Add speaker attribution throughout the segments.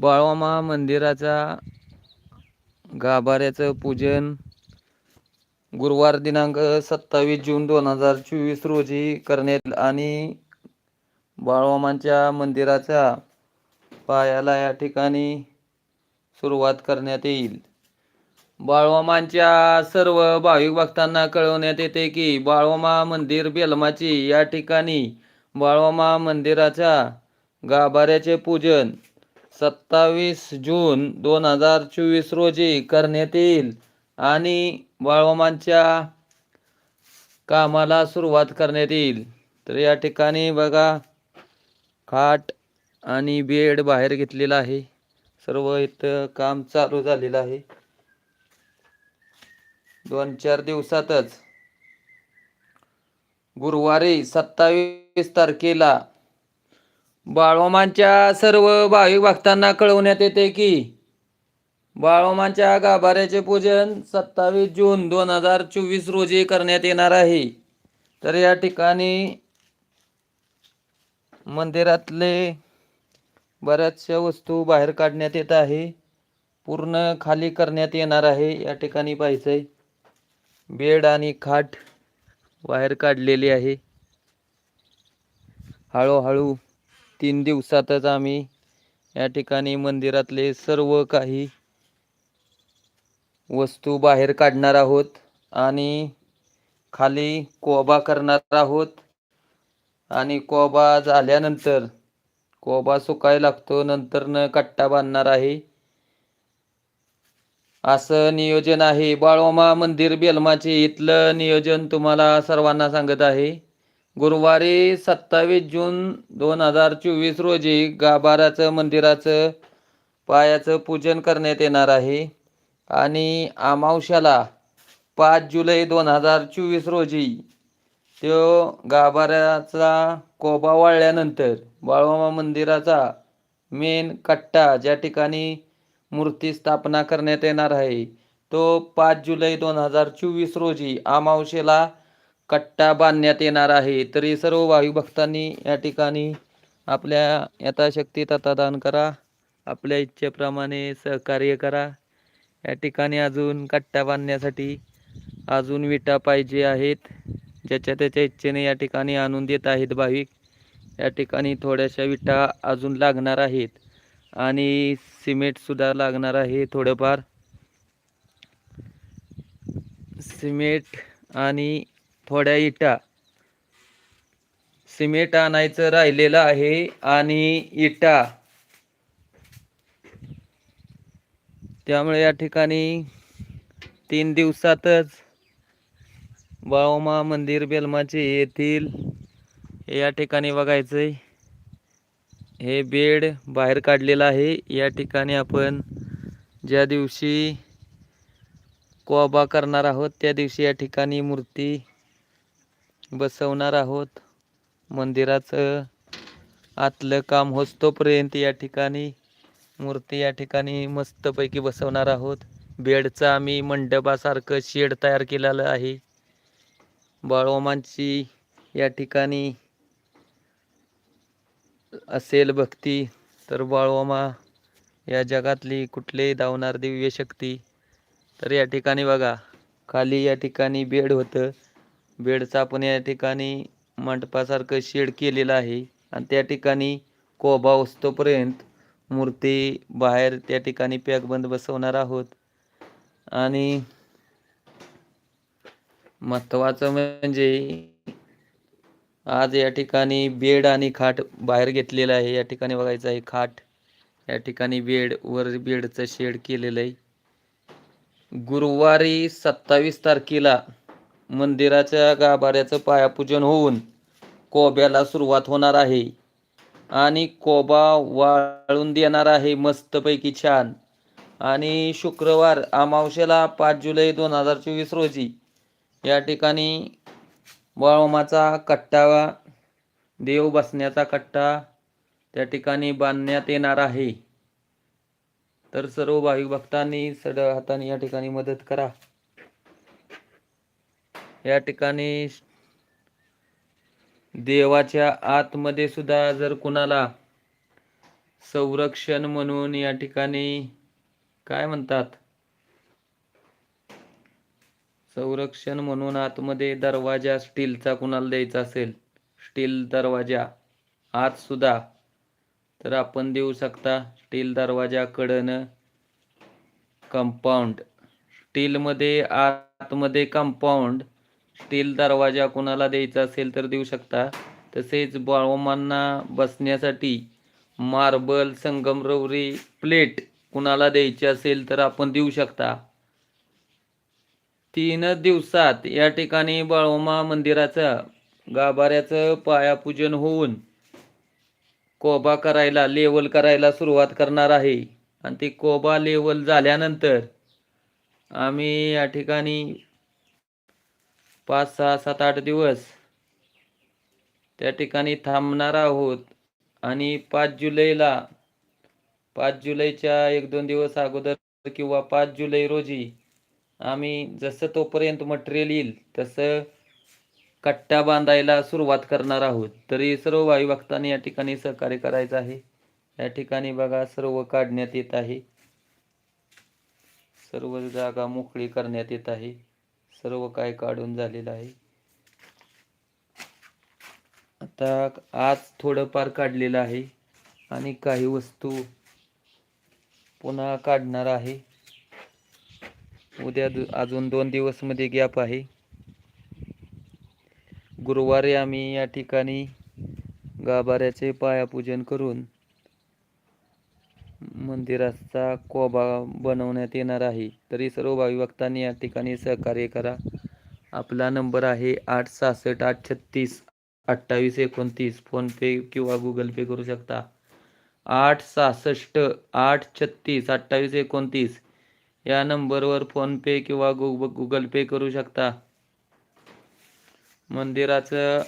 Speaker 1: बाळवामा मंदिराचा गाभाऱ्याचं पूजन गुरुवार दिनांक सत्तावीस जून दोन हजार चोवीस रोजी करण्यात आणि बाळवामांच्या मंदिराच्या पायाला या ठिकाणी सुरुवात करण्यात येईल. बाळवामांच्या सर्व भाविक भक्तांना कळवण्यात येते की बाळवामा मंदिर बेलमाची या ठिकाणी बाळवामा मंदिराच्या गाभाऱ्याचे पूजन सत्तावीस जून दोन हजार चोवीस रोजी करण्यात येईल. आणि बाळोमांच्या कामाला सुरुवात करण्यात येईल. तर या ठिकाणी बघा खाट आणि बेड बाहेर घेतलेला आहे. सर्व इथं काम चालू झालेलं आहे. दोन चार दिवसातच गुरुवारी सत्तावीस तारखेला बाळोमांच्या सर्व भाविक भक्तांना कळवण्यात येते की बाळोमांच्या गाभाऱ्याचे पूजन सत्तावीस जून दोन हजार चोवीस रोजी करण्यात येणार आहे. तर या ठिकाणी मंदिरातले बऱ्याचशा वस्तू बाहेर काढण्यात येत आहे. पूर्ण खाली करण्यात येणार आहे. या ठिकाणी पाहायचंय बेड आणि खाट बाहेर काढलेली आहे. हळूहळू तीन दिवसातच आम्ही या ठिकाणी मंदिरातले सर्व काही वस्तू बाहेर काढणार आहोत आणि खाली कोबा करणार आहोत. आणि कोबा झाल्यानंतर कोबा सुकायला लागतो नंतर न कट्टा बांधणार आहे. असं नियोजन आहे. बाळोमा मंदिर बेलमाचे इथलं नियोजन तुम्हाला सर्वांना सांगत आहे. गुरुवारी सत्तावीस जून दोन हजार चोवीस रोजी गाभाराचं मंदिराचं पायाचं पूजन करण्यात येणार आहे. आणि अमावश्याला पाच जुलै दोन हजार चोवीस रोजी तो गाभाऱ्याचा कोबा वाळल्यानंतर बाळोमा मंदिराचा मेन कट्टा ज्या ठिकाणी मूर्ती स्थापना करण्यात येणार आहे तो पाच जुलै दोन हजार चोवीस रोजी अमावशेला कट्टा बांधण्यात येणार आहे. तरी सर्व वायू भक्तांनी या ठिकाणी आपल्या यथाशक्ती तथादान करा. आपल्या इच्छेप्रमाणे सहकार्य करा. या ठिकाणी अजून कट्टा बांधण्यासाठी अजून विटा पाहिजे आहेत. ज्याच्या त्याच्या इच्छेने या ठिकाणी आणून देत आहेत भाविक. या ठिकाणी थोड्याशा विटा अजून लागणार आहेत. आणि सिमेंटसुद्धा लागणार आहे थोडंफार. सिमेंट आणि थोड्या इटा. सिमेंट आणायचं राहिलेलं आहे आणि इटा. त्यामुळे या ठिकाणी तीन दिवसातच बाळोमा मंदिर बेलमाचे येथील या ठिकाणी बघायचंय. हे बेड बाहेर काढलेलं आहे. या ठिकाणी आपण ज्या दिवशी कोबा करणार आहोत त्या दिवशी या ठिकाणी मूर्ती बसवणार आहोत. मंदिराचं आतलं काम होस्तोपर्यंत या ठिकाणी मूर्ती या ठिकाणी मस्तपैकी बसवणार आहोत. बेडचं आम्ही मंडपासारखं शेड तयार केलेलं आहे. बाळोमांची या ठिकाणी असेल भक्ती तर बाळोमा या जगातली कुठलेही धावणार दिव्य शक्ती तर या ठिकाणी बघा खाली या ठिकाणी बेड होतं. बेडचं आपण या ठिकाणी मंडपासारखं शेड केलेलं आहे. आणि त्या ठिकाणी कोबा असतोपर्यंत मूर्ती बाहेर त्या ठिकाणी पॅकबंद बसवणार आहोत. आणि महत्त्वाचं म्हणजे आज या ठिकाणी बेड आणि खाट बाहेर घेतलेलं आहे. या ठिकाणी बघायचं आहे खाट. या ठिकाणी बेड वर बेडचं शेड केलेलं आहे. गुरुवारी सत्तावीस तारखेला मंदिराच्या गाभाऱ्याचं पायापूजन होऊन कोब्याला सुरुवात होणार आहे. आणि कोबा वाळून देणार आहे मस्तपैकी छान. आणि शुक्रवार अमावशेला पाच जुलै दोन हजार चोवीस रोजी या ठिकाणी वाळोमाचा कट्टा देव बसण्याचा कट्टा त्या ठिकाणी बांधण्यात येणार आहे. तर सर्व भाविक भक्तांनी सड हाताने या ठिकाणी मदत करा. या ठिकाणी देवाच्या आतमध्ये सुद्धा जर कुणाला संरक्षण म्हणून या ठिकाणी काय म्हणतात? संरक्षण म्हणून आतमध्ये दरवाजा स्टीलचा कुणाला द्यायचा असेल स्टील दरवाजा आत सुद्धा तर आपण देऊ शकता स्टील दरवाजा कडनं कंपाऊंड स्टीलमध्ये आतमध्ये कंपाऊंड स्टील दरवाजा कुणाला द्यायचा असेल तर देऊ शकता. तसेच बाळोमांना बसण्यासाठी मार्बल संगमरवरी प्लेट कुणाला द्यायची असेल तर आपण देऊ शकता. तीन दिवसात या ठिकाणी बाळोमा मंदिराचं गाभाऱ्याचं पायापूजन होऊन कोबा करायला लेवल करायला सुरुवात करणार आहे. आणि ते कोबा लेवल झाल्यानंतर आम्ही या ठिकाणी पाच सहा सात आठ दिवस त्या ठिकाणी थांबणार आहोत. आणि पाच जुलैला पाच जुलैच्या एक दोन दिवस अगोदर किंवा पाच जुलै रोजी आम्ही जसं तोपर्यंत मटेरियल येईल तसं कट्ट्या बांधायला सुरुवात करणार आहोत. तरी सर्व वायू भक्तांनी या ठिकाणी सहकार्य करायचं आहे. या ठिकाणी बघा सर्व काढण्यात येत आहे. सर्व जागा मोकळी करण्यात येत आहे. सर्व काय काढून झालेलं आहे. आता आज थोडंफार काढलेलं आहे आणि काही वस्तू पुन्हा काढणार आहे. उद्या दु- अजून दोन दिवसमध्ये गॅप आहे. गुरुवारी आम्ही या ठिकाणी गाभाऱ्याचे पायापूजन करून मंदिराचा कोबा बनवण्यात येणार आहे. तरी सर्व भाविभक्तांनी या ठिकाणी सहकार्य करा. आपला नंबर आहे आठ सहासष्ट आठ छत्तीस अठ्ठावीस एकोणतीस. फोनपे किंवा गुगल पे करू शकता. आठ सहासष्ट आठ छत्तीस अठ्ठावीस एकोणतीस. या नंबरवर फोनपे किंवा गुग गुगल पे करू शकता. मंदिराचं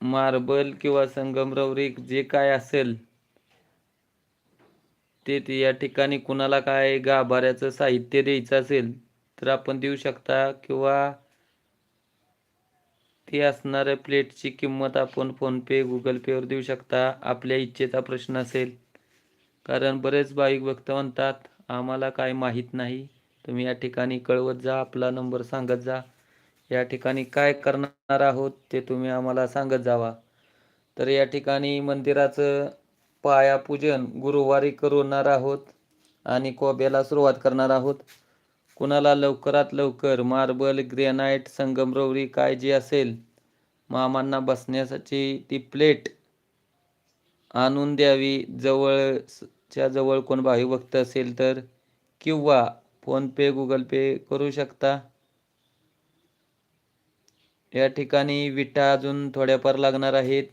Speaker 1: मार्बल किंवा संगमरवरी जे काय असेल ते ते या ठिकाणी कुणाला काय गाभाऱ्याचं साहित्य द्यायचं असेल तर आपण देऊ शकता किंवा ते असणाऱ्या प्लेटची किंमत आपण फोनपे गुगल पेवर देऊ शकता. आपल्या इच्छेचा प्रश्न असेल. कारण बरेच भाविक भक्त म्हणतात आम्हाला काय माहीत नाही. तुम्ही या ठिकाणी कळवत जा आपला नंबर सांगत जा. या ठिकाणी काय करणार आहोत ते तुम्ही आम्हाला सांगत जावा. तर या ठिकाणी मंदिराचं पायापूजन गुरुवारी करणार आहोत आणि कोब्याला सुरुवात करणार आहोत. कुणाला लवकरात लवकर मार्बल ग्रेनाईट संगमरवरी काय जे असेल मामांना बसण्यासाठी ती प्लेट आणून द्यावी. जवळच्या जवळ कोण भाविभक्त असेल तर किंवा फोनपे गुगल पे करू शकता. या ठिकाणी विटा अजून थोड्याफार लागणार आहेत.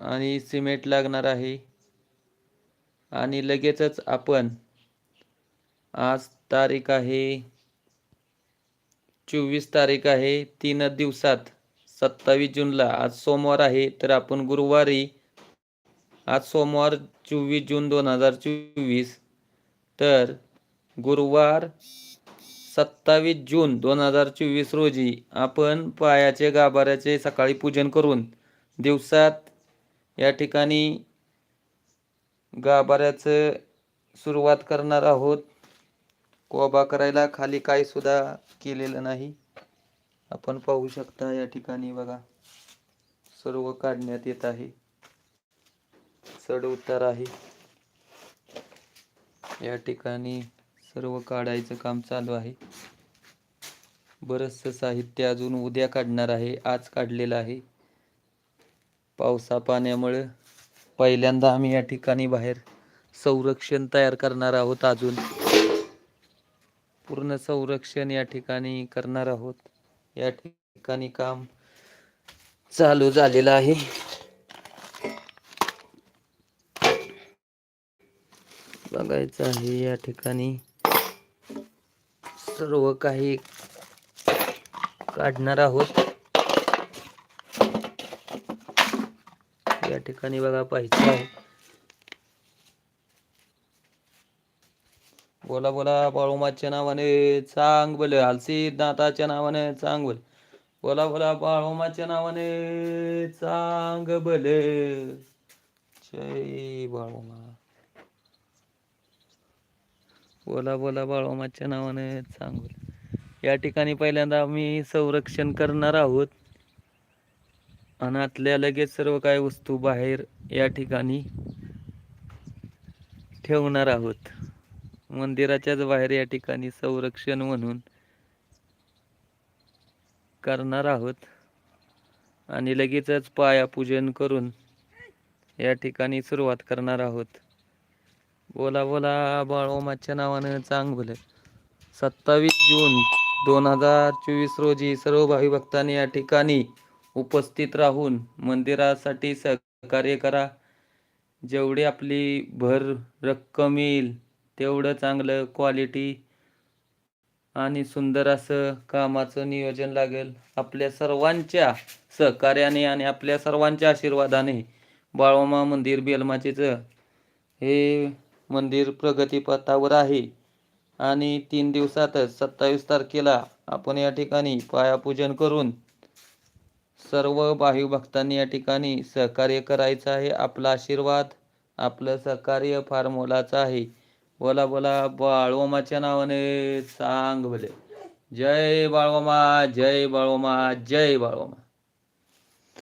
Speaker 1: आणि सिमेंट लागणार आहे. आणि लगेचच आपण आज तारीख आहे चोवीस तारीख आहे तीन दिवसात सत्तावीस जूनला. आज सोमवार आहे तर आपण गुरुवारी आज सोमवार चोवीस जून दोन हजार चोवीस तर गुरुवार सत्तावीस जून दोन हजार चोवीस रोजी आपण पायाचे गाभाऱ्याचे सकाळी पूजन करून दिवसात या ठिकाणी गाभाऱ्याचं सुरुवात करणार आहोत. कोबा करायला खाली काही सुद्धा केलेलं नाही. आपण पाहू शकता या ठिकाणी बघा. सर्व काढण्यात येत आहे. चढ उतार आहे. या ठिकाणी सर्व काढायचं काम चालू आहे. बरंचसं साहित्य अजून उद्या काढणार आहे. आज काढलेलं आहे. पावसा पाण्यामुळे पहिल्यांदा आम्ही या ठिकाणी बाहेर संरक्षण तयार करणार आहोत अजून. पूर्ण संरक्षण या ठिकाणी करणार आहोत. या ठिकाणी काम चालू झालेलं आहे. बघायचं आहे या ठिकाणी सर्व काही काढणार आहोत. या ठिकाणी बघा पाहिजे आहे. बोला बोला बाळूमाच्या नावाने चांग बोल नाथाच्या नावाने चांग बोल बोला बोला बाळूमाच्या नावाने चांग बोल जय बाळोमा बोला बोला बाळोमाच्या नावाने सांगू या ठिकाणी पहिल्यांदा आम्ही संरक्षण करणार आहोत. अनातल्या लगेच सर्व काही वस्तू बाहेर या ठिकाणी ठेवणार आहोत. मंदिराच्याच बाहेर या ठिकाणी संरक्षण म्हणून करणार आहोत. आणि लगेचच पायापूजन करून या ठिकाणी सुरुवात करणार आहोत. बोला बोला बाळोमाच्या नावानं चांग बोले सत्तावीस जून दोन हजार चोवीस रोजी सर्व भावी भक्तांनी या ठिकाणी उपस्थित राहून मंदिरासाठी सहकार्य करा. जेवढी आपली भर रक्कम येईल तेवढं चांगलं क्वालिटी आणि सुंदर असं कामाचं नियोजन लागेल. आपल्या सर्वांच्या सहकार्याने आणि आपल्या सर्वांच्या आशीर्वादाने बाळोमा मंदिर बेलमाचेचं हे मंदिर प्रगतीपथावर आहे. आणि तीन दिवसातच सत्तावीस तारखेला आपण या ठिकाणी पायापूजन करून सर्व भावी भक्तांनी या ठिकाणी सहकार्य करायचं आहे. आपला आशीर्वाद आपलं सहकार्य फार मोलाचं आहे. बोला बोला बाळवमाच्या नावाने सांग भले. जय बाळवमा जय बाळोमा जय बाळोमा